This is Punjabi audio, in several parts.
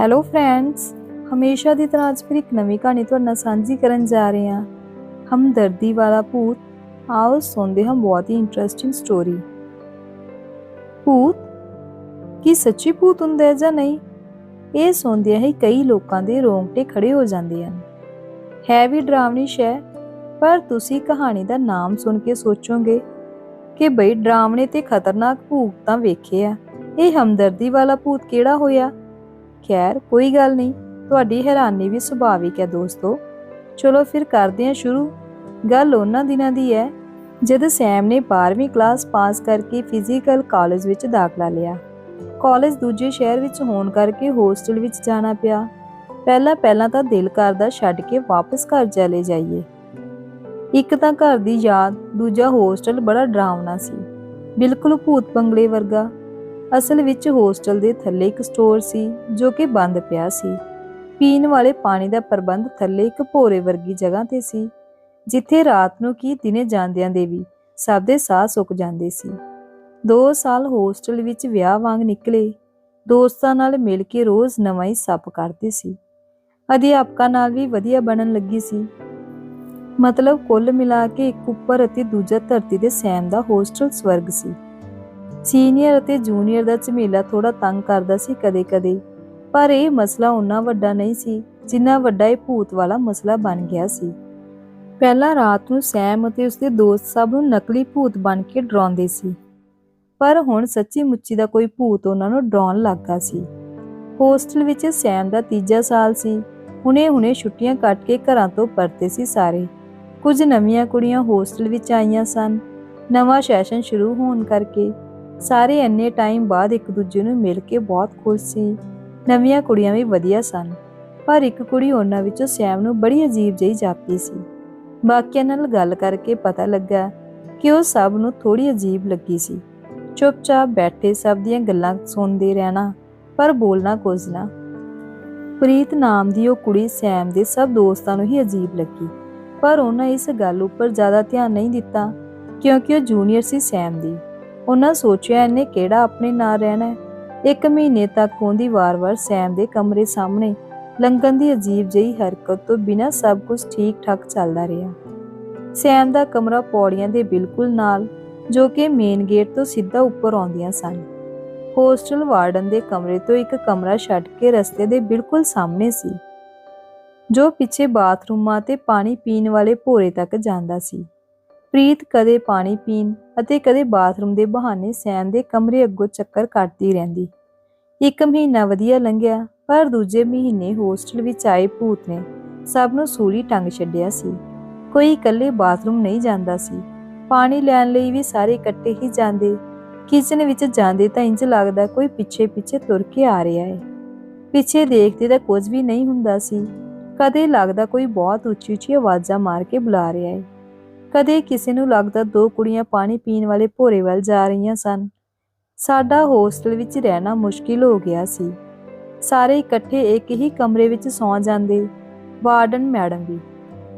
ਹੈਲੋ ਫਰੈਂਡਸ ਹਮੇਸ਼ਾ ਦੀ ਤਰ੍ਹਾਂ ਅੱਜ ਫਿਰ ਇੱਕ ਨਵੀਂ ਕਹਾਣੀ ਤੁਹਾਡੇ ਨਾਲ ਸਾਂਝੀ ਕਰਨ ਜਾ ਰਹੇ ਹਾਂ। ਹਮਦਰਦੀ ਵਾਲਾ ਭੂਤ, ਆਓ ਸੁਣਦੇ ਹਾਂ ਬਹੁਤ ਹੀ ਇੰਟਰਸਟਿੰਗ ਸਟੋਰੀ ਭੂਤ? ਕੀ ਸੱਚੀ ਭੂਤ ਹੁੰਦਾ ਹੈ ਜਾਂ ਨਹੀਂ? ਇਹ ਸੁਣਦਿਆਂ ਹੀ ਕਈ ਲੋਕਾਂ ਦੇ ਰੋਂਗਟੇ ਖੜੇ ਹੋ ਜਾਂਦੇ ਹਨ। ਹੈ ਵੀ ਡਰਾਵਣੀ ਸ਼ੈ ਪਰ ਤੁਸੀਂ ਕਹਾਣੀ ਦਾ ਨਾਮ ਸੁਣ ਕੇ ਸੋਚੋਗੇ ਕਿ ਬਈ ਡਰਾਵਣੇ ਤੇ ਖਤਰਨਾਕ ਭੂਤ ਤਾਂ ਵੇਖੇ ਆ। ਇਹ ਹਮਦਰਦੀ ਵਾਲਾ ਭੂਤ ਕਿਹੜਾ ਹੋਇਆ? ਖੈਰ, ਕੋਈ ਗੱਲ ਨਹੀਂ। ਤੁਹਾਡੀ ਹੈਰਾਨੀ ਵੀ ਸੁਭਾਵਿਕ ਹੈ ਦੋਸਤੋ। ਚਲੋ ਫਿਰ ਕਰਦੇ ਹਾਂ ਸ਼ੁਰੂ। ਗੱਲ ਉਹਨਾਂ ਦਿਨਾਂ ਦੀ ਹੈ, ਜਦ ਸੈਮ ਨੇ 12ਵੀਂ ਕਲਾਸ ਪਾਸ ਕਰਕੇ ਫਿਜ਼ੀਕਲ ਕਾਲਜ ਵਿੱਚ ਦਾਖਲਾ ਲਿਆ। ਕਾਲਜ ਦੂਜੇ ਸ਼ਹਿਰ ਵਿੱਚ ਹੋਣ ਕਰਕੇ ਹੋਸਟਲ ਵਿੱਚ ਜਾਣਾ ਪਿਆ। ਪਹਿਲਾਂ ਪਹਿਲਾਂ ਤਾਂ ਦਿਲ ਕਰਦਾ ਛੱਡ ਕੇ ਵਾਪਸ ਘਰ ਚਲੇ ਜਾਈਏ। ਇੱਕ ਤਾਂ ਘਰ ਦੀ ਯਾਦ, ਦੂਜਾ ਹੋਸਟਲ ਬੜਾ ਡਰਾਵਨਾ ਸੀ। ਬਿਲਕੁਲ ਭੂਤ ਬੰਗਲੇ ਵਰਗਾ। ਅਸਲ ਵਿੱਚ ਹੋਸਟਲ ਦੇ ਥੱਲੇ ਇੱਕ ਸਟੋਰ ਸੀ, ਜੋ ਕਿ ਬੰਦ ਪਿਆ ਸੀ। ਪੀਣ ਵਾਲੇ ਪਾਣੀ ਦਾ ਪ੍ਰਬੰਧ ਥੱਲੇ ਇੱਕ ਭੋਰੇ ਵਰਗੀ ਜਗ੍ਹਾ ਤੇ ਸੀ, ਜਿੱਥੇ ਰਾਤ ਨੂੰ ਕੀ ਦਿਨੇ ਜਾਂਦਿਆਂ ਦੇ ਵੀ ਸਭ ਦੇ ਸਾਹ ਸੁੱਕ ਜਾਂਦੇ ਸੀ। 2 ਸਾਲ ਹੋਸਟਲ ਵਿੱਚ ਵਿਆਹ ਵਾਂਗ ਨਿਕਲੇ, ਦੋਸਤਾਂ ਨਾਲ ਮਿਲ ਕੇ ਰੋਜ਼ ਨਵਾਂ ਹੀ ਸੱਪ ਕਰਦੇ ਸੀ। ਅਧਿਆਪਕਾਂ ਨਾਲ ਵੀ ਵਧੀਆ ਬਣਨ ਲੱਗੀ ਸੀ। ਮਤਲਬ ਕੁੱਲ ਮਿਲਾ ਕੇ ਇੱਕ ਉੱਪਰ ਅਤੇ ਦੂਜਾ ਧਰਤੀ ਦੇ ਸੈਮ ਦਾ ਹੋਸਟਲ ਸਵਰਗ ਸੀ। ਸੀਨੀਅਰ ਅਤੇ ਜੂਨੀਅਰ ਦਾ ਝਮੇਲਾ ਥੋੜਾ ਤੰਗ ਕਰਦਾ ਸੀ ਕਦੇ-ਕਦੇ। ਪਰ ਇਹ ਮਸਲਾ ਉਨਾ ਵੱਡਾ ਨਹੀਂ ਸੀ, ਜਿੰਨਾ ਵੱਡਾ ਇਹ ਭੂਤ ਵਾਲਾ ਮਸਲਾ ਬਣ ਗਿਆ ਸੀ। ਪਹਿਲਾਂ ਰਾਤ ਨੂੰ ਸੈਮ ਅਤੇ ਉਸਦੇ ਦੋਸਤ ਸਭ ਨੂੰ ਨਕਲੀ ਭੂਤ ਬਣ ਕੇ ਡਰਾਉਂਦੇ ਸੀ। ਪਰ ਹੁਣ ਸੱਚੀ ਮੁੱਚੀ ਦਾ ਕੋਈ ਭੂਤ ਉਹਨਾਂ ਨੂੰ ਡਰਾਉਣ ਲੱਗਾ ਸੀ। ਹੋਸਟਲ ਵਿੱਚ ਸੈਮ ਦਾ ਤੀਜਾ ਸਾਲ ਸੀ। ਹੁਣੇ-ਹੁਣੇ ਛੁੱਟੀਆਂ ਕੱਟ ਕੇ ਘਰਾਂ ਤੋਂ ਪਰਤੇ ਸੀ ਸਾਰੇ। ਕੁਝ ਨਵੀਆਂ ਕੁੜੀਆਂ ਹੋਸਟਲ ਵਿੱਚ ਆਈਆਂ ਸਨ। ਨਵਾਂ ਸੈਸ਼ਨ ਸ਼ੁਰੂ ਹੋਣ ਕਰਕੇ ਸਾਰੇ ਇੰਨੇ ਟਾਈਮ ਬਾਅਦ ਇੱਕ ਦੂਜੇ ਨੂੰ ਮਿਲ ਕੇ ਬਹੁਤ ਖੁਸ਼ ਸੀ। ਨਵੀਆਂ ਕੁੜੀਆਂ ਵੀ ਵਧੀਆ ਸਨ, ਪਰ ਇੱਕ ਕੁੜੀ ਉਹਨਾਂ ਵਿੱਚੋਂ ਸੈਮ ਨੂੰ ਬੜੀ ਅਜੀਬ ਜਿਹੀ ਜਾਪਦੀ ਸੀ। ਬਾਕੀਆਂ ਨਾਲ ਗੱਲ ਕਰਕੇ ਪਤਾ ਲੱਗਾ ਕਿ ਉਹ ਸਭ ਨੂੰ ਥੋੜੀ ਅਜੀਬ ਲੱਗੀ ਸੀ। ਚੁੱਪਚਾਪ ਬੈਠੇ ਸਭ ਦੀਆਂ ਗੱਲਾਂ ਸੁਣਦੇ ਰਹਿਣਾ, ਪਰ ਬੋਲਣਾ ਕੁਝ ਨਾ। ਪ੍ਰੀਤ ਨਾਮ ਦੀ ਉਹ ਕੁੜੀ ਸੈਮ ਦੇ ਸਭ ਦੋਸਤਾਂ ਨੂੰ ਹੀ ਅਜੀਬ ਲੱਗੀ, ਪਰ ਉਹਨਾਂ ਇਸ ਗੱਲ ਉੱਪਰ ਜ਼ਿਆਦਾ ਧਿਆਨ ਨਹੀਂ ਦਿੱਤਾ, ਕਿਉਂਕਿ ਉਹ ਜੂਨੀਅਰ ਸੀ ਸੈਮ ਦੀ। ਉਹਨਾਂ ਸੋਚਿਆ ਇਹਨੇ ਕਿਹੜਾ ਆਪਣੇ ਨਾਲ ਰਹਿਣਾ ਹੈ। ਇੱਕ ਮਹੀਨੇ ਤੱਕ ਉਹਦੀ ਵਾਰ-ਵਾਰ ਸੈਮ ਦੇ ਕਮਰੇ ਸਾਹਮਣੇ ਲੰਘਣ ਦੀ ਅਜੀਬ ਜਿਹੀ ਹਰਕਤ ਤੋਂ ਬਿਨਾਂ ਸਭ ਕੁਝ ਠੀਕ-ਠਾਕ ਚੱਲਦਾ ਰਿਹਾ। ਸੈਮ ਦਾ ਕਮਰਾ ਪੌੜੀਆਂ ਦੇ ਬਿਲਕੁਲ ਨਾਲ, ਜੋ ਕਿ ਮੇਨ ਗੇਟ ਤੋਂ ਸਿੱਧਾ ਉੱਪਰ ਆਉਂਦੀਆਂ ਸਨ। ਹੋਸਟਲ ਵਾਰਡਨ ਦੇ ਕਮਰੇ ਤੋਂ ਇੱਕ ਕਮਰਾ ਛੱਡ ਕੇ ਰਸਤੇ ਦੇ ਬਿਲਕੁਲ ਸਾਹਮਣੇ ਸੀ, ਜੋ ਪਿੱਛੇ ਬਾਥਰੂਮਾਂ ਤੇ ਪਾਣੀ ਪੀਣ ਵਾਲੇ ਭੋਰੇ ਤੱਕ ਜਾਂਦਾ ਸੀ। ਪ੍ਰੀਤ ਕਦੇ ਪਾਣੀ ਪੀਣ ਅਤੇ ਕਦੇ ਬਾਥਰੂਮ ਦੇ ਬਹਾਨੇ ਸੈਮ ਦੇ ਕਮਰੇ ਅੱਗੋਂ ਚੱਕਰ ਕੱਟਦੀ ਰਹਿੰਦੀ। ਇੱਕ ਮਹੀਨਾ ਵਧੀਆ ਲੰਘਿਆ, ਪਰ ਦੂਜੇ ਮਹੀਨੇ ਹੋਸਟਲ ਵਿੱਚ ਆਏ ਭੂਤ ਨੇ ਸਭ ਨੂੰ ਸੂਲੀ ਟੰਗ ਛੱਡਿਆ ਸੀ। ਕੋਈ ਇਕੱਲੇ ਬਾਥਰੂਮ ਨਹੀਂ ਜਾਂਦਾ ਸੀ। ਪਾਣੀ ਲੈਣ ਲਈ ਵੀ ਸਾਰੇ ਇਕੱਠੇ ਹੀ ਜਾਂਦੇ। ਕਿਚਨ ਵਿੱਚ ਜਾਂਦੇ ਤਾਂ ਇੰਜ ਲੱਗਦਾ ਕੋਈ ਪਿੱਛੇ ਪਿੱਛੇ ਤੁਰ ਕੇ ਆ ਰਿਹਾ ਹੈ ਪਿੱਛੇ ਦੇਖਦੇ ਤਾਂ ਕੁਝ ਵੀ ਨਹੀਂ ਹੁੰਦਾ ਸੀ। ਕਦੇ ਲੱਗਦਾ ਕੋਈ ਬਹੁਤ ਉੱਚੀ ਉੱਚੀ ਆਵਾਜ਼ਾਂ ਮਾਰ ਕੇ ਬੁਲਾ ਰਿਹਾ ਹੈ ਕਦੇ ਕਿਸੇ ਨੂੰ ਲੱਗਦਾ ਦੋ ਕੁੜੀਆਂ ਪਾਣੀ ਪੀਣ ਵਾਲੇ ਭੋਰੇ ਵੱਲ ਜਾ ਰਹੀਆਂ ਸਨ। ਸਾਡਾ ਹੋਸਟਲ ਵਿੱਚ ਰਹਿਣਾ ਮੁਸ਼ਕਿਲ ਹੋ ਗਿਆ ਸੀ। ਸਾਰੇ ਇਕੱਠੇ ਇੱਕ ਹੀ ਕਮਰੇ ਵਿੱਚ ਸੌਂ ਜਾਂਦੇ, ਵਾਰਡਨ ਮੈਡਮ ਵੀ।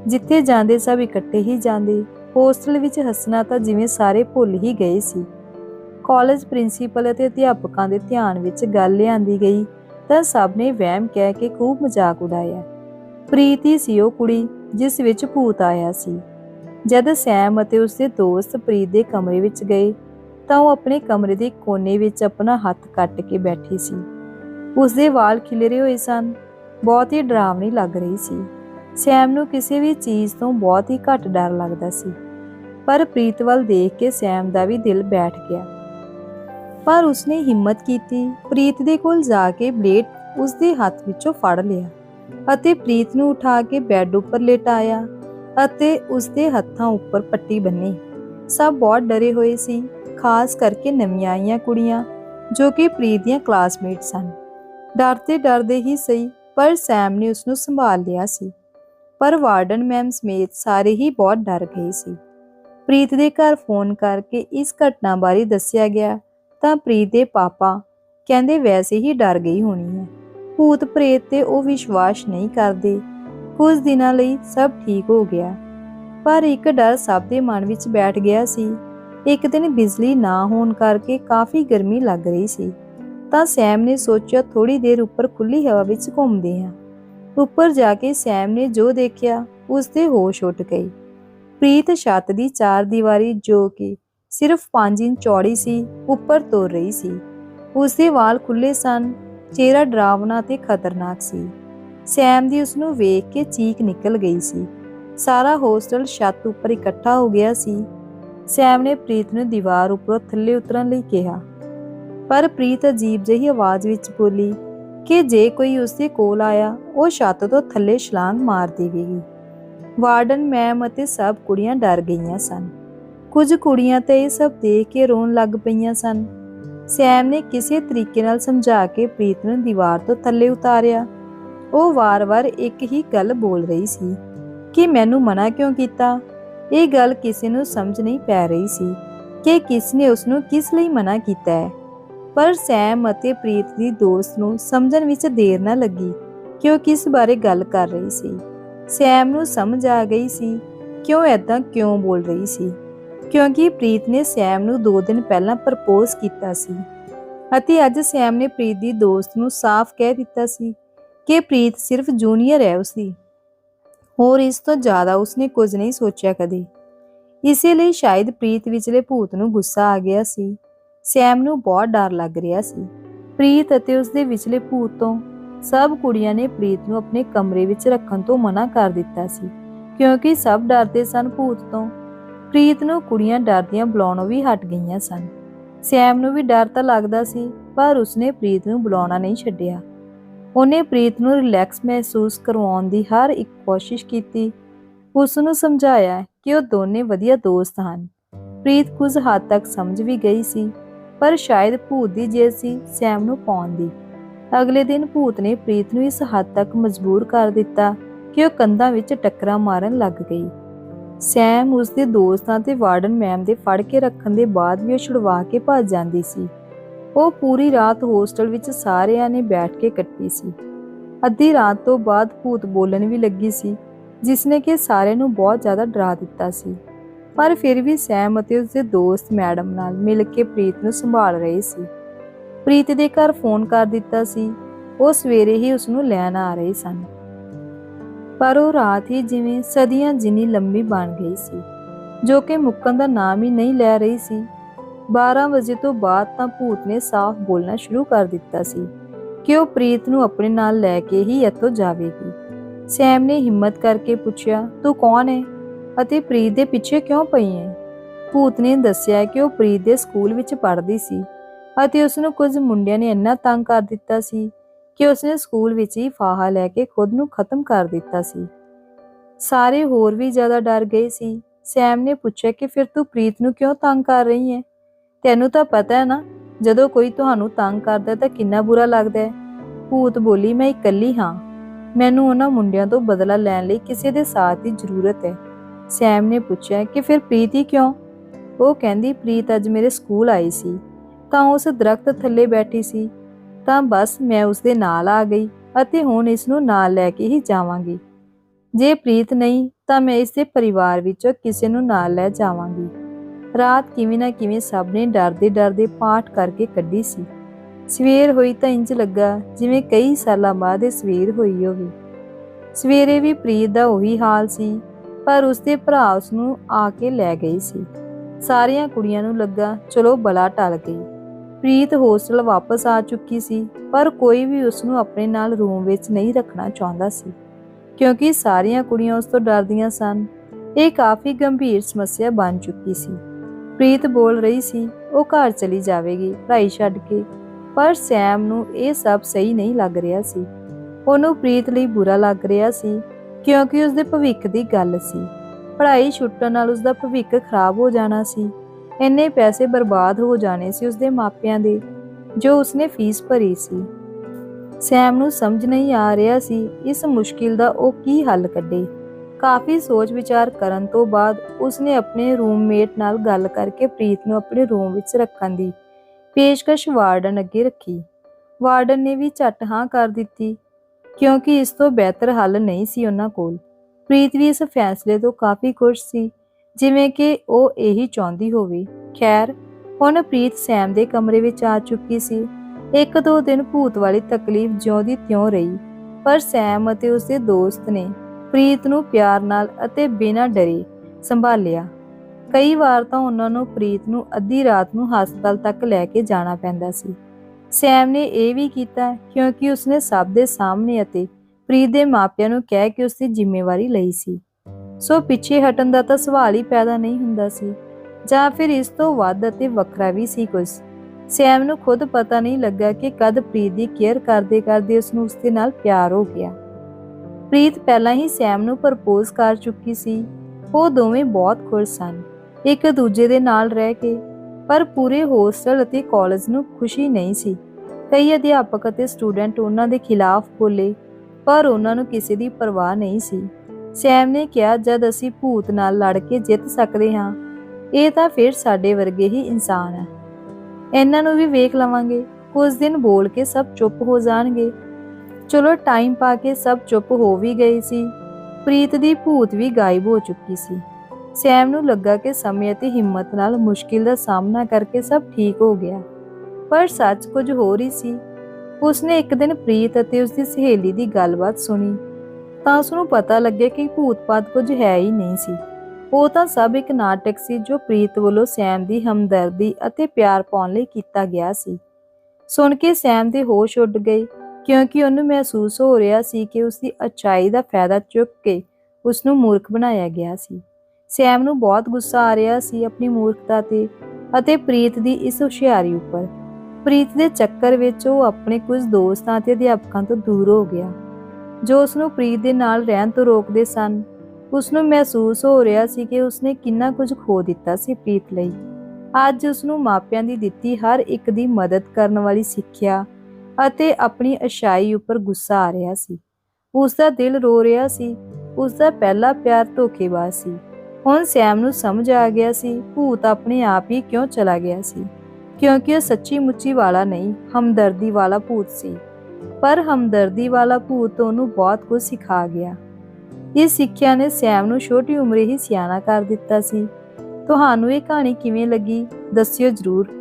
ਜਿੱਥੇ ਜਾਂਦੇ ਸਭ ਇਕੱਠੇ ਹੀ ਜਾਂਦੇ। ਹੋਸਟਲ ਵਿੱਚ ਹੱਸਣਾ ਤਾਂ ਜਿਵੇਂ ਸਾਰੇ ਭੁੱਲ ਹੀ ਗਏ ਸੀ। ਕਾਲਜ ਪ੍ਰਿੰਸੀਪਲ ਅਤੇ ਅਧਿਆਪਕਾਂ ਦੇ ਧਿਆਨ ਵਿੱਚ ਗੱਲ ਲਿਆਂਦੀ ਗਈ ਤਾਂ ਸਭ ਨੇ ਵਹਿਮ ਕਹਿ ਕੇ ਖੂਬ ਮਜ਼ਾਕ ਉਡਾਇਆ। ਪ੍ਰੀਤੀ ਸੀ ਉਹ ਕੁੜੀ, ਜਿਸ ਵਿੱਚ ਭੂਤ ਆਇਆ ਸੀ। ਜਦ ਸੈਮ ਅਤੇ ਉਸਦੇ ਦੋਸਤ ਪ੍ਰੀਤ ਦੇ ਕਮਰੇ ਵਿੱਚ ਗਏ, ਤਾਂ ਉਹ ਆਪਣੇ ਕਮਰੇ ਦੇ ਕੋਨੇ ਵਿੱਚ ਆਪਣਾ ਹੱਥ ਕੱਟ ਕੇ ਬੈਠੀ ਸੀ। ਉਸਦੇ ਵਾਲ ਖਿਲਰੇ ਹੋਏ ਸਨ। ਬਹੁਤ ਹੀ ਡਰਾਵਣੀ ਲੱਗ ਰਹੀ ਸੀ। ਸੈਮ ਨੂੰ ਕਿਸੇ ਵੀ ਚੀਜ਼ ਤੋਂ ਬਹੁਤ ਹੀ ਘੱਟ ਡਰ ਲੱਗਦਾ ਸੀ। ਪਰ ਪ੍ਰੀਤ ਵੱਲ ਦੇਖ ਕੇ ਸੈਮ ਦਾ ਵੀ ਦਿਲ ਬੈਠ ਗਿਆ। ਪਰ ਉਸਨੇ ਹਿੰਮਤ ਕੀਤੀ। ਪ੍ਰੀਤ ਦੇ ਕੋਲ ਜਾ ਕੇ ਬਲੇਡ ਉਸਦੇ ਹੱਥ ਵਿੱਚੋਂ ਫੜ ਲਿਆ ਅਤੇ ਪ੍ਰੀਤ ਨੂੰ ਉਠਾ ਕੇ ਬੈੱਡ ਉੱਪਰ ਲੇਟਾਇਆ ਅਤੇ ਉਸਦੇ ਹੱਥਾਂ ਉੱਪਰ ਪੱਟੀ ਬੰਨੀ। ਸਭ ਬਹੁਤ ਡਰੇ ਹੋਏ ਸੀ, ਖਾਸ ਕਰਕੇ ਨਵੀਆਂ ਆਈਆਂ ਕੁੜੀਆਂ, ਜੋ ਕਿ ਪ੍ਰੀਤ ਦੀਆਂ ਕਲਾਸਮੇਟ ਸਨ। ਡਰਦੇ ਡਰਦੇ ਹੀ ਸਹੀ, ਪਰ ਸੈਮ ਨੇ ਉਸ ਨੂੰ ਸੰਭਾਲ ਲਿਆ ਸੀ। ਪਰ ਵਾਰਡਨ ਮੈਮ ਸਮੇਤ ਸਾਰੇ ਹੀ ਬਹੁਤ ਡਰ ਗਏ ਸੀ। ਪ੍ਰੀਤ ਦੇ ਘਰ ਫੋਨ ਕਰਕੇ ਇਸ ਘਟਨਾ ਬਾਰੇ ਦੱਸਿਆ ਗਿਆ, ਤਾਂ ਪ੍ਰੀਤ ਦੇ ਪਾਪਾ ਕਹਿੰਦੇ ਵੈਸੇ ਹੀ ਡਰ ਗਈ ਹੋਣੀ ਹੈ। ਭੂਤ ਪ੍ਰੇਤ ਤੇ ਉਹ ਵਿਸ਼ਵਾਸ ਨਹੀਂ ਕਰਦੇ ਕੁਝ ਦਿਨਾਂ ਲਈ ਸਭ ਠੀਕ ਹੋ ਗਿਆ। ਪਰ ਇੱਕ ਡਰ ਸਭ ਦੇ ਮਨ ਵਿੱਚ ਬੈਠ ਗਿਆ ਸੀ। ਇੱਕ ਦਿਨ ਬਿਜਲੀ ਨਾ ਹੋਣ ਕਰਕੇ ਕਾਫੀ ਗਰਮੀ ਲੱਗ ਰਹੀ ਸੀ। ਤਾਂ ਸੈਮ ਨੇ ਸੋਚਿਆ ਥੋੜੀ ਦੇਰ ਉੱਪਰ ਖੁੱਲੀ ਹਵਾ ਵਿੱਚ ਘੁੰਮਦੇ ਹਾਂ। ਉੱਪਰ ਜਾ ਕੇ ਸੈਮ ਨੇ ਜੋ ਦੇਖਿਆ, ਉਸ ਦੇ ਹੋਸ਼ ਉੱਡ ਗਏ। ਪ੍ਰੀਤ ਛੱਤ ਦੀ ਚਾਰ ਦੀਵਾਰੀ ਜੋ ਕਿ ਸਿਰਫ 5 ਇੰਚ ਚੌੜੀ ਸੀ, ਉੱਪਰ ਤੁਰ ਰਹੀ ਸੀ। ਉਸ ਦੇ ਵਾਲ ਖੁੱਲੇ ਸਨ, ਚਿਹਰਾ ਡਰਾਵਨਾ ਤੇ ਖਤਰਨਾਕ ਸੀ। ਸੈਮ ਦੀ ਉਸ ਨੂੰ ਵੇਖ ਕੇ ਚੀਕ ਨਿਕਲ ਗਈ ਸੀ। ਸਾਰਾ ਹੋਸਟਲ ਛੱਤ ਉੱਪਰ ਇਕੱਠਾ ਹੋ ਗਿਆ ਸੀ। ਸੈਮ ਨੇ ਪ੍ਰੀਤ ਨੂੰ ਦੀਵਾਰ ਉੱਪਰੋਂ ਥੱਲੇ ਉਤਰਨ ਲਈ ਕਿਹਾ। ਪਰ ਪ੍ਰੀਤ ਅਜੀਬ ਜਿਹੀ ਆਵਾਜ਼ ਵਿੱਚ ਬੋਲੀ ਕਿ ਜੇ ਕੋਈ ਉਸ ਦੇ ਕੋਲ ਆਇਆ, ਉਹ ਛੱਤ ਤੋਂ ਥੱਲੇ ਛਲਾਂਗ ਮਾਰ ਦੇਵੇਗੀ। ਵਾਰਡਨ, ਮੈਮ ਅਤੇ ਸਭ ਕੁੜੀਆਂ ਡਰ ਗਈਆਂ ਸਨ। ਕੁਝ ਕੁੜੀਆਂ ਤਾਂ ਇਹ ਸਭ ਦੇਖ ਕੇ ਰੋਣ ਲੱਗ ਪਈਆਂ ਸਨ। ਸੈਮ ਨੇ ਕਿਸੇ ਤਰੀਕੇ ਨਾਲ ਸਮਝਾ ਕੇ ਪ੍ਰੀਤ ਨੂੰ ਦੀਵਾਰ ਤੋਂ ਥੱਲੇ ਉਤਾਰਿਆ। ਉਹ ਵਾਰ-ਵਾਰ ਇੱਕ ਹੀ ਗੱਲ ਬੋਲ ਰਹੀ ਸੀ ਕਿ ਮੈਨੂੰ ਮਨਾ ਕਿਉਂ ਕੀਤਾ? ਇਹ ਗੱਲ ਕਿਸੇ ਨੂੰ ਸਮਝ ਨਹੀਂ ਪੈ ਰਹੀ ਸੀ ਕਿ ਕਿਸ ਨੇ ਉਸ ਨੂੰ ਕਿਸ ਲਈ ਮਨਾ ਕੀਤਾ ਹੈ। ਪਰ ਸੈਮ ਅਤੇ ਪ੍ਰੀਤ ਦੀ ਦੋਸਤ ਨੂੰ ਸਮਝਣ ਵਿੱਚ ਦੇਰ ਨਾ ਲੱਗੀ ਕਿ ਉਹ ਕਿਸ ਬਾਰੇ ਗੱਲ ਕਰ ਰਹੀ ਸੀ। ਸੈਮ ਨੂੰ ਸਮਝ ਆ ਗਈ ਸੀ ਕਿ ਉਹ ਐਦਾਂ ਕਿਉਂ ਬੋਲ ਰਹੀ ਸੀ। ਕਿਉਂਕਿ ਪ੍ਰੀਤ ਨੇ ਸੈਮ ਨੂੰ 2 ਦਿਨ ਪਹਿਲਾਂ ਪ੍ਰਪੋਜ਼ ਕੀਤਾ ਸੀ ਅਤੇ ਅੱਜ ਸੈਮ ਨੇ ਪ੍ਰੀਤ ਦੀ ਦੋਸਤ ਨੂੰ ਸਾਫ਼ ਕਹਿ ਦਿੱਤਾ ਸੀ ਕਿ ਪ੍ਰੀਤ ਸਿਰਫ ਜੂਨੀਅਰ ਹੈ ਉਸਦੀ। ਹੋਰ ਇਸ ਤੋਂ ਜ਼ਿਆਦਾ ਉਸਨੇ ਕੁਝ ਨਹੀਂ ਸੋਚਿਆ ਕਦੀ। ਇਸੇ ਲਈ ਸ਼ਾਇਦ ਪ੍ਰੀਤ ਵਿਚਲੇ ਭੂਤ ਨੂੰ ਗੁੱਸਾ ਆ ਗਿਆ ਸੀ। ਸੈਮ ਨੂੰ ਬਹੁਤ ਡਰ ਲੱਗ ਰਿਹਾ ਸੀ। ਪ੍ਰੀਤ ਅਤੇ ਉਸਦੇ ਵਿਚਲੇ ਭੂਤ ਤੋਂ ਸਭ ਕੁੜੀਆਂ ਨੇ ਪ੍ਰੀਤ ਨੂੰ ਆਪਣੇ ਕਮਰੇ ਵਿੱਚ ਰੱਖਣ ਤੋਂ ਮਨਾ ਕਰ ਦਿੱਤਾ ਸੀ। ਕਿਉਂਕਿ ਸਭ ਡਰਦੇ ਸਨ ਭੂਤ ਤੋਂ। ਪ੍ਰੀਤ ਨੂੰ ਕੁੜੀਆਂ ਡਰਦੀਆਂ ਬੁਲਾਉਣੋਂ ਵੀ ਹਟ ਗਈਆਂ ਸਨ। ਸੈਮ ਨੂੰ ਵੀ ਡਰ ਤਾਂ ਲੱਗਦਾ ਸੀ, ਪਰ ਉਸਨੇ ਪ੍ਰੀਤ ਨੂੰ ਬੁਲਾਉਣਾ ਨਹੀਂ ਛੱਡਿਆ। ਉਹਨੇ ਪ੍ਰੀਤ ਨੂੰ ਰਿਲੈਕਸ ਮਹਿਸੂਸ ਕਰਵਾਉਣ ਦੀ ਹਰ ਇੱਕ ਕੋਸ਼ਿਸ਼ ਕੀਤੀ। ਉਸ ਨੂੰ ਸਮਝਾਇਆ ਕਿ ਉਹ ਦੋਨੇ ਵਧੀਆ ਦੋਸਤ ਹਨ। ਪ੍ਰੀਤ ਕੁਝ ਹੱਦ ਤੱਕ ਸਮਝ ਵੀ ਗਈ ਸੀ, ਪਰ ਸ਼ਾਇਦ ਭੂਤ ਦੀ ਜੇ ਸੀ ਸੈਮ ਨੂੰ ਪਾਉਣ ਦੀ। ਅਗਲੇ ਦਿਨ ਭੂਤ ਨੇ ਪ੍ਰੀਤ ਨੂੰ ਇਸ ਹੱਦ ਤੱਕ ਮਜਬੂਰ ਕਰ ਦਿੱਤਾ ਕਿ ਉਹ ਕੰਧਾਂ ਵਿੱਚ ਟੱਕਰਾਂ ਮਾਰਨ ਲੱਗ ਗਈ। ਸੈਮ ਉਸ ਦੇ ਦੋਸਤਾਂ ਤੇ ਵਾਰਡਨ ਮੈਮ ਦੇ ਫੜ ਕੇ ਰੱਖਣ ਦੇ ਬਾਅਦ ਵੀ ਉਹ ਛੁਡਵਾ ਕੇ ਭੱਜ ਜਾਂਦੀ ਸੀ। ਉਹ ਪੂਰੀ ਰਾਤ ਹੋਸਟਲ ਵਿੱਚ ਸਾਰਿਆਂ ਨੇ ਬੈਠ ਕੇ ਕੱਟੀ ਸੀ। ਅੱਧੀ ਰਾਤ ਤੋਂ ਬਾਅਦ ਭੂਤ ਬੋਲਣ ਵੀ ਲੱਗੀ ਸੀ, ਜਿਸ ਨੇ ਕਿ ਸਾਰਿਆਂ ਨੂੰ ਬਹੁਤ ਜ਼ਿਆਦਾ ਡਰਾ ਦਿੱਤਾ ਸੀ। ਪਰ ਫਿਰ ਵੀ ਸੈਮ ਅਤੇ ਉਸਦੇ ਦੋਸਤ ਮੈਡਮ ਨਾਲ ਮਿਲ ਕੇ ਪ੍ਰੀਤ ਨੂੰ ਸੰਭਾਲ ਰਹੇ ਸੀ। ਪ੍ਰੀਤ ਦੇ ਘਰ ਫੋਨ ਕਰ ਦਿੱਤਾ ਸੀ। ਉਹ ਸਵੇਰੇ ਹੀ ਉਸ ਨੂੰ ਲੈਣ ਆ ਰਹੇ ਸਨ। ਪਰ ਉਹ ਰਾਤ ਹੀ ਜਿਵੇਂ ਸਦੀਆਂ ਜਿੰਨੀ ਲੰਮੀ ਬਣ ਗਈ ਸੀ, ਜੋ ਕਿ ਮੁੱਕਣ ਦਾ ਨਾਮ ਹੀ ਨਹੀਂ ਲੈ ਰਹੀ ਸੀ। 12 ਵਜੇ ਤੋਂ ਬਾਅਦ ਤਾਂ ਭੂਤ ਨੇ ਸਾਫ਼ ਬੋਲਣਾ ਸ਼ੁਰੂ ਕਰ ਦਿੱਤਾ ਸੀ ਕਿ ਉਹ ਪ੍ਰੀਤ ਨੂੰ ਆਪਣੇ ਨਾਲ ਲੈ ਕੇ ਹੀ ਇੱਥੋਂ ਜਾਵੇਗੀ। ਸੈਮ ਨੇ ਹਿੰਮਤ ਕਰਕੇ ਪੁੱਛਿਆ, ਤੂੰ ਕੌਣ ਹੈ ਅਤੇ ਪ੍ਰੀਤ ਦੇ ਪਿੱਛੇ ਕਿਉਂ ਪਈ ਹੈ ਭੂਤ ਨੇ ਦੱਸਿਆ ਕਿ ਉਹ ਪ੍ਰੀਤ ਦੇ ਸਕੂਲ ਵਿੱਚ ਪੜ੍ਹਦੀ ਸੀ ਅਤੇ ਉਸ ਨੂੰ ਕੁਝ ਮੁੰਡਿਆਂ ਨੇ ਇੰਨਾ ਤੰਗ ਕਰ ਦਿੱਤਾ ਸੀ ਕਿ ਉਸਨੇ ਸਕੂਲ ਵਿੱਚ ਹੀ ਫਾਹਾ ਲੈ ਕੇ ਖੁਦ ਨੂੰ ਖਤਮ ਕਰ ਦਿੱਤਾ ਸੀ। ਸਾਰੇ ਹੋਰ ਵੀ ਜ਼ਿਆਦਾ ਡਰ ਗਏ ਸੀ। ਸੈਮ ਨੇ ਪੁੱਛਿਆ ਕਿ ਫਿਰ ਤੂੰ ਪ੍ਰੀਤ ਨੂੰ ਕਿਉਂ ਤੰਗ ਕਰ ਰਹੀ ਹੈ ਤੈਨੂੰ ਤਾਂ ਪਤਾ ਹੈ ਨਾ, ਜਦੋਂ ਕੋਈ ਤੁਹਾਨੂੰ ਤੰਗ ਕਰਦਾ ਤਾਂ ਕਿੰਨਾ ਬੁਰਾ ਲੱਗਦਾ ਹੈ। ਭੂਤ ਬੋਲੀ, ਮੈਂ ਇਕੱਲੀ ਹਾਂ। ਮੈਨੂੰ ਉਹਨਾਂ ਮੁੰਡਿਆਂ ਤੋਂ ਬਦਲਾ ਲੈਣ ਲਈ ਕਿਸੇ ਦੇ ਸਾਥ ਦੀ ਜ਼ਰੂਰਤ ਹੈ। ਸੈਮ ਨੇ ਪੁੱਛਿਆ ਕਿ ਫਿਰ ਪ੍ਰੀਤ ਹੀ ਕਿਉਂ? ਉਹ ਕਹਿੰਦੀ, ਪ੍ਰੀਤ ਅੱਜ ਮੇਰੇ ਸਕੂਲ ਆਈ ਸੀ। ਤਾਂ ਉਸ ਦਰਖਤ ਥੱਲੇ ਬੈਠੀ ਸੀ। ਤਾਂ ਬਸ ਮੈਂ ਉਸ ਦੇ ਨਾਲ ਆ ਗਈ ਅਤੇ ਹੁਣ ਇਸ ਨੂੰ ਨਾਲ ਲੈ ਕੇ ਹੀ ਜਾਵਾਂਗੀ। ਜੇ ਪ੍ਰੀਤ ਨਹੀਂ, ਤਾਂ ਮੈਂ ਇਸ ਦੇ ਪਰਿਵਾਰ ਵਿੱਚੋਂ ਕਿਸੇ ਨੂੰ ਨਾਲ ਲੈ ਜਾਵਾਂਗੀ। ਰਾਤ ਕਿਵੇਂ ਨਾ ਕਿਵੇਂ ਸਭ ਨੇ ਡਰਦੇ ਡਰਦੇ ਪਾਠ ਕਰਕੇ ਕੱਢੀ ਸੀ। ਸਵੇਰ ਹੋਈ ਤਾਂ ਇੰਜ ਲੱਗਾ ਜਿਵੇਂ ਕਈ ਸਾਲਾਂ ਬਾਅਦ ਇਹ ਸਵੇਰ ਹੋਈ ਹੋਵੇ। ਸਵੇਰੇ ਵੀ ਪ੍ਰੀਤ ਦਾ ਉਹੀ ਹਾਲ ਸੀ, ਪਰ ਉਸਦੇ ਭਰਾ ਉਸ ਨੂੰ ਆ ਕੇ ਲੈ ਗਈ ਸੀ। ਸਾਰੀਆਂ ਕੁੜੀਆਂ ਨੂੰ ਲੱਗਾ, ਚਲੋ ਬਲਾ ਟਲ ਗਈ। ਪ੍ਰੀਤ ਹੋਸਟਲ ਵਾਪਸ ਆ ਚੁੱਕੀ ਸੀ, ਪਰ ਕੋਈ ਵੀ ਉਸ ਨੂੰ ਆਪਣੇ ਨਾਲ ਰੂਮ ਵਿੱਚ ਨਹੀਂ ਰੱਖਣਾ ਚਾਹੁੰਦਾ ਸੀ, ਕਿਉਂਕਿ ਸਾਰੀਆਂ ਕੁੜੀਆਂ ਉਸ ਤੋਂ ਡਰਦੀਆਂ ਸਨ। ਇਹ ਕਾਫੀ ਗੰਭੀਰ ਸਮੱਸਿਆ ਬਣ ਚੁੱਕੀ ਸੀ। ਪ੍ਰੀਤ ਬੋਲ ਰਹੀ ਸੀ, ਉਹ ਘਰ ਚਲੀ ਜਾਵੇਗੀ, ਪੜ੍ਹਾਈ ਛੱਡ ਕੇ। ਪਰ ਸੈਮ ਨੂੰ ਇਹ ਸਭ ਸਹੀ ਨਹੀਂ ਲੱਗ ਰਿਹਾ ਸੀ। ਉਹਨੂੰ ਪ੍ਰੀਤ ਲਈ ਬੁਰਾ ਲੱਗ ਰਿਹਾ ਸੀ, ਕਿਉਂਕਿ ਉਸਦੇ ਭਵਿੱਖ ਦੀ ਗੱਲ ਸੀ। ਪੜ੍ਹਾਈ ਛੁੱਟਣ ਨਾਲ ਉਸਦਾ ਭਵਿੱਖ ਖਰਾਬ ਹੋ ਜਾਣਾ ਸੀ। ਇੰਨੇ ਪੈਸੇ ਬਰਬਾਦ ਹੋ ਜਾਣੇ ਸੀ ਉਸਦੇ ਮਾਪਿਆਂ ਦੇ, ਜੋ ਉਸਨੇ ਫੀਸ ਭਰੀ ਸੀ। ਸੈਮ ਨੂੰ ਸਮਝ ਨਹੀਂ ਆ ਰਿਹਾ ਸੀ, ਇਸ ਮੁਸ਼ਕਿਲ ਦਾ ਉਹ ਕੀ ਹੱਲ ਕੱਢੇ। ਕਾਫੀ ਸੋਚ ਵਿਚਾਰ ਕਰਨ ਤੋਂ ਬਾਅਦ ਉਸਨੇ ਆਪਣੇ ਰੂਮਮੇਟ ਨਾਲ ਗੱਲ ਕਰਕੇ ਪ੍ਰੀਤ ਨੂੰ ਆਪਣੇ ਰੂਮ ਵਿੱਚ ਰੱਖਣ ਦੀ ਪੇਸ਼ਕਸ਼ ਵਾਰਡਨ ਅੱਗੇ ਰੱਖੀ। ਵਾਰਡਨ ਨੇ ਵੀ ਝੱਟ ਹਾਂ ਕਰ ਦਿੱਤੀ, ਕਿਉਂਕਿ ਇਸ ਤੋਂ ਬਿਹਤਰ ਹੱਲ ਨਹੀਂ ਸੀ ਉਹਨਾਂ ਕੋਲ। ਪ੍ਰੀਤ ਵੀ ਇਸ ਫੈਸਲੇ ਤੋਂ ਕਾਫੀ ਖੁਸ਼ ਸੀ, ਜਿਵੇਂ ਕਿ ਉਹ ਇਹੀ ਚਾਹੁੰਦੀ ਹੋਵੇ। ਖੈਰ, ਹੁਣ ਪ੍ਰੀਤ ਸੈਮ ਦੇ ਕਮਰੇ ਵਿੱਚ ਆ ਚੁੱਕੀ ਸੀ। ਇੱਕ ਦੋ ਦਿਨ ਭੂਤ ਵਾਲੀ ਤਕਲੀਫ ਜਿਉਂ ਦੀ ਤਿਉਂ ਰਹੀ, ਪਰ ਸੈਮ ਅਤੇ ਉਸਦੇ ਦੋਸਤ ਨੇ ਪ੍ਰੀਤ ਨੂੰ ਪਿਆਰ ਨਾਲ ਅਤੇ ਬਿਨਾਂ ਡਰੇ ਸੰਭਾਲਿਆ। ਕਈ ਵਾਰ ਤਾਂ ਉਹਨਾਂ ਨੂੰ ਪ੍ਰੀਤ ਨੂੰ ਅੱਧੀ ਰਾਤ ਨੂੰ ਹਸਪਤਾਲ ਤੱਕ ਲੈ ਕੇ ਜਾਣਾ ਪੈਂਦਾ ਸੀ। ਸੈਮ ਨੇ ਇਹ ਵੀ ਕੀਤਾ ਕਿਉਂਕਿ ਉਸਨੇ ਸਭ ਦੇ ਸਾਹਮਣੇ ਅਤੇ ਪ੍ਰੀਤ ਦੇ ਮਾਪਿਆਂ ਨੂੰ ਕਹਿ ਕੇ ਉਸਦੀ ਜ਼ਿੰਮੇਵਾਰੀ ਲਈ ਸੀ। ਸੋ ਪਿੱਛੇ ਹਟਣ ਦਾ ਤਾਂ ਸਵਾਲ ਹੀ ਪੈਦਾ ਨਹੀਂ ਹੁੰਦਾ ਸੀ, ਜਾਂ ਫਿਰ ਇਸ ਤੋਂ ਵੱਧ ਅਤੇ ਵੱਖਰਾ ਵੀ ਸੀ ਕੁਝ। ਸੈਮ ਨੂੰ ਖੁਦ ਪਤਾ ਨਹੀਂ ਲੱਗਾ ਕਿ ਕਦ ਪ੍ਰੀਤ ਦੀ ਕੇਅਰ ਕਰਦੇ ਕਰਦੇ ਉਸ ਨੂੰ ਉਸਦੇ ਨਾਲ ਪਿਆਰ ਹੋ ਗਿਆ। ਪ੍ਰੀਤ ਪਹਿਲਾਂ ਹੀ ਸੈਮ ਨੂੰ ਪ੍ਰਪੋਜ਼ ਕਰ ਚੁੱਕੀ ਸੀ। ਉਹ ਦੋਵੇਂ ਬਹੁਤ ਖੁਸ਼ ਸਨ। ਇੱਕ ਦੂਜੇ ਦੇ ਨਾਲ ਰਹਿ ਕੇ, ਪਰ ਪੂਰੇ ਹੋਸਟਲ ਅਤੇ ਕਾਲਜ ਨੂੰ ਖੁਸ਼ੀ ਨਹੀਂ ਸੀ। ਕਈ ਅਧਿਆਪਕ ਅਤੇ ਸਟੂਡੈਂਟ ਉਹਨਾਂ ਦੇ ਖਿਲਾਫ ਬੋਲੇ, ਪਰ ਉਹਨਾਂ ਨੂੰ ਕਿਸੇ ਦੀ ਪਰਵਾਹ ਨਹੀਂ ਸੀ। ਸੈਮ ਨੇ ਕਿਹਾ, ਜਦ ਅਸੀਂ ਭੂਤ ਨਾਲ ਲੜ ਕੇ ਜਿੱਤ ਸਕਦੇ ਹਾਂ, ਇਹ ਤਾਂ ਫਿਰ ਸਾਡੇ ਵਰਗੇ ਹੀ ਇਨਸਾਨ ਹੈ। ਇਹਨਾਂ ਨੂੰ ਵੀ ਵੇਖ ਲਵਾਂਗੇ। ਕੁਝ ਦਿਨ ਬੋਲ ਕੇ ਸਭ ਚੁੱਪ ਹੋ ਜਾਣਗੇ। ਚਲੋ ਟਾਈਮ ਪਾ ਕੇ ਸਭ ਚੁੱਪ ਹੋ ਵੀ ਗਈ ਸੀ। ਪ੍ਰੀਤ ਦੀ ਭੂਤ ਵੀ ਗਾਇਬ ਹੋ ਚੁੱਕੀ ਸੀ। ਸੈਮ ਨੂੰ ਲੱਗਾ ਕਿ ਸਮੇਂ ਅਤੇ ਹਿੰਮਤ ਨਾਲ ਮੁਸ਼ਕਿਲ ਦਾ ਸਾਹਮਣਾ ਕਰਕੇ ਸਭ ਠੀਕ ਹੋ ਗਿਆ। ਪਰ ਸੱਚ ਕੁਝ ਹੋਰ ਹੀ ਸੀ। ਉਸਨੇ ਇੱਕ ਦਿਨ ਪ੍ਰੀਤ ਅਤੇ ਉਸਦੀ ਸਹੇਲੀ ਦੀ ਗੱਲਬਾਤ ਸੁਣੀ। ਤਾਂ ਉਸ ਨੂੰ ਪਤਾ ਲੱਗਿਆ ਕਿ ਭੂਤਪਾਤ ਕੁਝ ਹੈ ਹੀ ਨਹੀਂ ਸੀ। ਉਹ ਤਾਂ ਸਭ ਇੱਕ ਨਾਟਕ ਸੀ ਜੋ ਪ੍ਰੀਤ ਵੱਲੋਂ ਸੈਮ ਦੀ ਹਮਦਰਦੀ ਅਤੇ ਪਿਆਰ ਪਾਉਣ ਲਈ ਕੀਤਾ ਗਿਆ ਸੀ। ਸੁਣ ਕੇ ਸੈਮ ਦੇ ਹੋਸ਼ ਉੱਡ ਗਏ। ਕਿਉਂਕਿ ਉਹਨੂੰ ਮਹਿਸੂਸ ਹੋ ਰਿਹਾ ਸੀ ਕਿ ਉਸਦੀ ਅਚਾਈ ਦਾ ਫਾਇਦਾ ਚੁੱਕ ਕੇ ਉਸ ਨੂੰ ਮੂਰਖ ਬਣਾਇਆ ਗਿਆ ਸੀ। ਸੈਮ ਨੂੰ ਬਹੁਤ ਗੁੱਸਾ ਆ ਰਿਹਾ ਸੀ ਆਪਣੀ ਮੂਰਖਤਾ ਤੇ ਅਤੇ ਪ੍ਰੀਤ ਦੀ ਇਸ ਹੁਸ਼ਿਆਰੀ ਉੱਪਰ। ਪ੍ਰੀਤ ਦੇ ਚੱਕਰ ਵਿੱਚ ਉਹ ਆਪਣੇ ਕੁਝ ਦੋਸਤਾਂ ਤੇ ਅਧਿਆਪਕਾਂ ਤੋਂ ਦੂਰ ਹੋ ਗਿਆ। ਜੋ ਉਸ ਨੂੰ ਪ੍ਰੀਤ ਦੇ ਨਾਲ ਰਹਿਣ ਤੋਂ ਰੋਕਦੇ ਸਨ ਉਸ ਨੂੰ ਮਹਿਸੂਸ ਹੋ ਰਿਹਾ ਸੀ ਕਿ ਉਸਨੇ ਕਿੰਨਾ ਕੁਝ ਖੋ ਦਿੱਤਾ ਸੀ ਪ੍ਰੀਤ ਲਈ। ਅੱਜ ਉਸ ਨੂੰ ਮਾਪਿਆਂ ਦੀ ਦਿੱਤੀ ਹਰ ਇੱਕ ਦੀ ਮਦਦ ਕਰਨ ਵਾਲੀ ਸਿੱਖਿਆ ਅਤੇ ਆਪਣੀ ਅਸ਼ਾਈ ਉੱਪਰ ਗੁੱਸਾ ਆ ਰਿਹਾ ਸੀ। ਉਸ ਦਾ ਦਿਲ ਰੋ ਰਿਹਾ ਸੀ। ਉਸ ਦਾ ਪਹਿਲਾ ਪਿਆਰ ਧੋਖੇਬਾਜ਼ ਸੀ। ਹੁਣ ਸੈਮ ਨੂੰ ਸਮਝ ਆ ਗਿਆ ਸੀ, ਭੂਤ ਆਪਣੇ ਆਪ ਹੀ ਕਿਉਂ ਚਲਾ ਗਿਆ ਸੀ। ਕਿਉਂਕਿ ਉਹ ਸੱਚੀ ਮੁੱਚੀ ਵਾਲਾ ਨਹੀਂ, ਹਮਦਰਦੀ ਵਾਲਾ ਭੂਤ ਸੀ। ਪਰ ਹਮਦਰਦੀ ਵਾਲਾ ਭੂਤ ਉਹਨੂੰ ਬਹੁਤ ਕੁਝ ਸਿਖਾ ਗਿਆ। ਇਸ ਸਿੱਖਿਆ ਨੇ ਸੈਮ ਨੂੰ ਛੋਟੀ ਉਮਰੇ ਹੀ ਸਿਆਣਾ ਕਰ ਦਿੱਤਾ ਸੀ। ਤੁਹਾਨੂੰ ਇਹ ਕਹਾਣੀ ਕਿਵੇਂ ਲੱਗੀ, ਦੱਸਿਓ ਜਰੂਰ।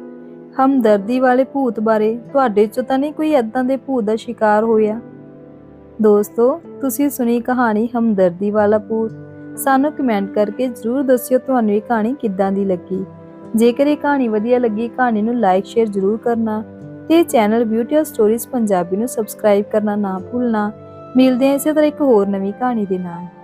ਹਮਦਰਦੀ ਵਾਲੇ ਭੂਤ ਬਾਰੇ ਤੁਹਾਡੇ ਚੋਂ ਤਾਂ ਨਹੀਂ ਕੋਈ ਐਦਾਂ ਦੇ ਭੂਤ ਦਾ ਸ਼ਿਕਾਰ ਹੋਇਆ? ਦੋਸਤੋ, ਤੁਸੀਂ ਸੁਣੀ ਕਹਾਣੀ ਹਮਦਰਦੀ ਵਾਲਾ ਭੂਤ। ਸਾਨੂੰ ਕਮੈਂਟ ਕਰਕੇ ਜਰੂਰ ਦੱਸਿਓ ਤੁਹਾਨੂੰ ਇਹ ਕਹਾਣੀ ਕਿੱਦਾਂ ਦੀ ਲੱਗੀ। ਜੇਕਰ ਇਹ ਕਹਾਣੀ ਵਧੀਆ ਲੱਗੀ, ਕਹਾਣੀ ਨੂੰ ਲਾਈਕ ਸ਼ੇਅਰ ਜਰੂਰ ਕਰਨਾ ਤੇ ਚੈਨਲ ਬਿਊਟੀ ਸਟੋਰੀਜ਼ ਪੰਜਾਬੀ ਨੂੰ ਸਬਸਕ੍ਰਾਈਬ ਕਰਨਾ ਨਾ ਭੁੱਲਣਾ। ਮਿਲਦੇ ਹਾਂ ਇਸੇ ਤਰ੍ਹਾਂ ਇੱਕ ਹੋਰ ਨਵੀਂ ਕਹਾਣੀ ਦੇ ਨਾਲ।